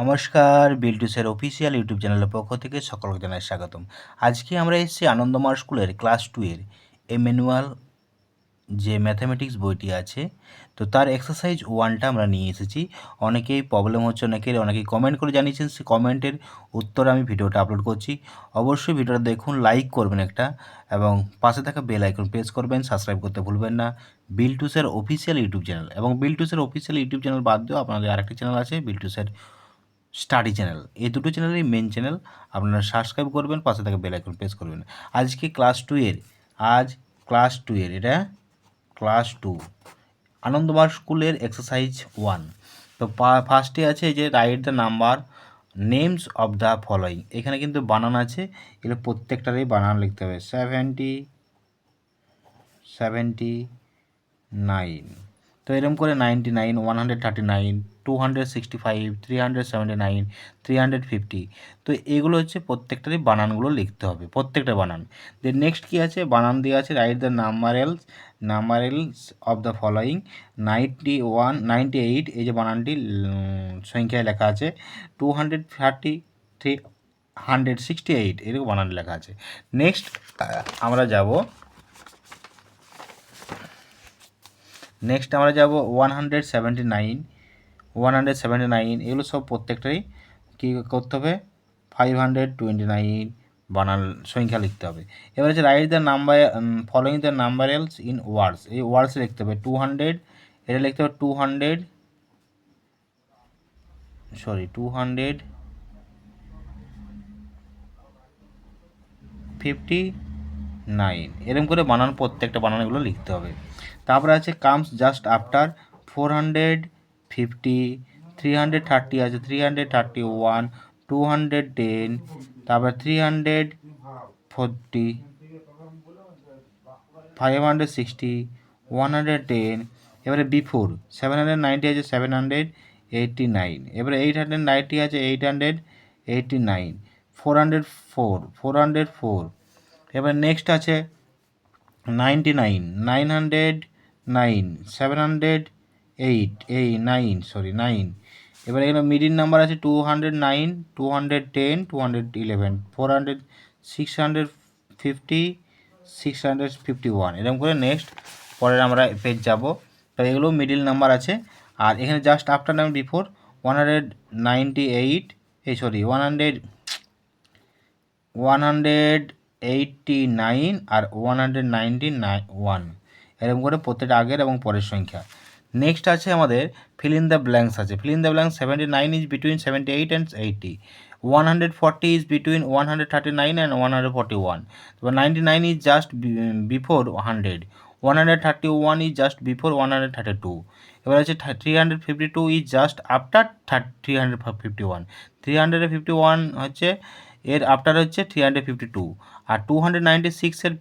নমস্কার, বিল্টুসের official YouTube চ্যানেলের পক্ষ থেকে সকলকে জানাই স্বাগতম। আজকে আমরা এসেছি আনন্দমার স্কুলের ক্লাস টু এর এ ম্যানুয়াল যে ম্যাথামেটিক্স বইটি আছে, তো তার এক্সারসাইজ ওয়ানটা আমরা নিয়ে এসেছি। অনেকেই প্রবলেম হচ্ছে অনেকের অনেকেই কমেন্ট করে জানিয়েছেন, সে কমেন্টের উত্তরে আমি ভিডিওটা আপলোড করছি। অবশ্যই ভিডিওটা দেখুন লাইক করবেন একটা, এবং পাশে থাকা বেল আইকন প্রেস করবেন সাবস্ক্রাইব করতে ভুলবেন না। বিলটুসের অফিসিয়াল ইউটিউব চ্যানেল, এবং বিলটুসের অফিসিয়াল ইউটিউব চ্যানেল বাদ দিয়েও আপনাদের আরেকটি চ্যানেল আছে, বিলটুসের স্টাডি চ্যানেল। এই দুটো চ্যানেলই মেন চ্যানেল আপনারা সাবস্ক্রাইব করবেন, পাশে থেকে বেল আইকন প্রেস করবেন। আজকে ক্লাস টু এর, আজ ক্লাস টু এর, এটা ক্লাস টু আনন্দমার স্কুলের এক্সারসাইজ ওয়ান তো ফার্স্টে আছে যে write the number names of the following এখানে কিন্তু বানান আছে, এগুলো প্রত্যেকটারই বানান লিখতে হবে। সেভেন্টি সেভেন্টি নাইন তো এরকম করে ninety nine one hundred thirty nine two hundred sixty five three hundred seventy nine three hundred fifty তো এগুলো হচ্ছে প্রত্যেকটারই বানানগুলো লিখতে হবে, প্রত্যেকটা বানান। যে নেক্সট কী আছে? বানান দিয়ে আছে write the numerals numerals of the following ninety one ninety eight এই যে বানানটি সংখ্যায় লেখা আছে two hundred thirty three hundred sixty eight এরকম বানান লেখা আছে। নেক্সট আমরা যাব নেক্সট আমরা যাব one hundred seventy nine one hundred seventy nine এগুলো সব প্রত্যেকটাই কী করতে হবে? ফাইভ হান্ড্রেড টোয়েন্টি নাইন বানান, সংখ্যা লিখতে হবে। এবার হচ্ছে write the number following the numerals in words এই ওয়ার্ডস লিখতে হবে। টু হান্ড্রেড এটা লিখতে হবে two hundred sorry two hundred fifty nine এরকম করে বানান, প্রত্যেকটা বানানগুলো লিখতে হবে। তারপরে আছে comes just after four hundred fifty three hundred thirty আছে three hundred thirty one two hundred ten তারপর three hundred forty five hundred sixty one hundred ten এবারে বিফোর সেভেন হান্ড্রেড নাইনটি আছে সেভেন হান্ড্রেড এইটটি নাইন এবারে eight hundred ninety আছে eight hundred eighty nine four hundred four four hundred four এবার next আছে ninety nine nine hundred nine seven hundred eight এই nine sorry nine এবার এখানে middle number আছে two hundred nine two hundred ten two hundred eleven four hundred six hundred fifty six hundred fifty one এরকম করে next পরের আমরা page যাব। তো এগুলো মিডিল নাম্বার আছে। আর এখানে জাস্ট আফটার নাম before one hundred ninety eight এই sorry one hundred one hundred eighty nine আর one hundred ninety nine one এরকম করে প্রত্যেকটা আগের এবং পরের সংখ্যা। নেক্সট আছে আমাদের ফিল ইন দ্য ব্ল্যাঙ্কস আছে। Fill in the blanks seventy nine is between seventy eight and eighty one hundred forty is between one hundred thirty nine and one hundred forty one তারপর ninety nine is just before hundred one hundred thirty one is just before one hundred thirty two এবার আছে three hundred fifty two is just after three hundred fifty one three hundred fifty one হচ্ছে, এর after হচ্ছে three hundred fifty two আর two hundred ninety সিক্সের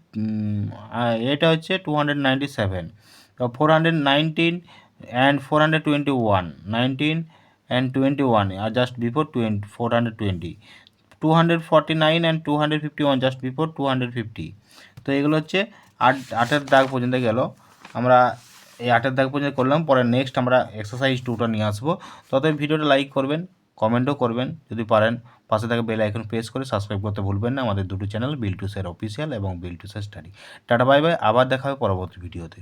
এটা হচ্ছে two hundred ninety seven four hundred nineteen and four hundred twenty one nineteen and twenty one R just before twenty four hundred twenty two hundred forty nine and two hundred fifty one just before two hundred fifty তো এগুলো হচ্ছে আট, আটের দাগ পর্যন্ত গেল। আমরা এই আটের দাগ পর্যন্ত করলাম। পরে নেক্সট আমরা এক্সারসাইজ টুটা নিয়ে আসব। তত ভিডিওটা লাইক করবেন কমেন্টও করবেন। যদি পারেন, পাশে থাকা বেল আইকন প্রেস করে সাবস্ক্রাইব করতে ভুলবেন না। আমাদের দুটো channel bill two sir official এবং bill two sir study tata bye bye আবার দেখা হবে পরবর্তী ভিডিওতে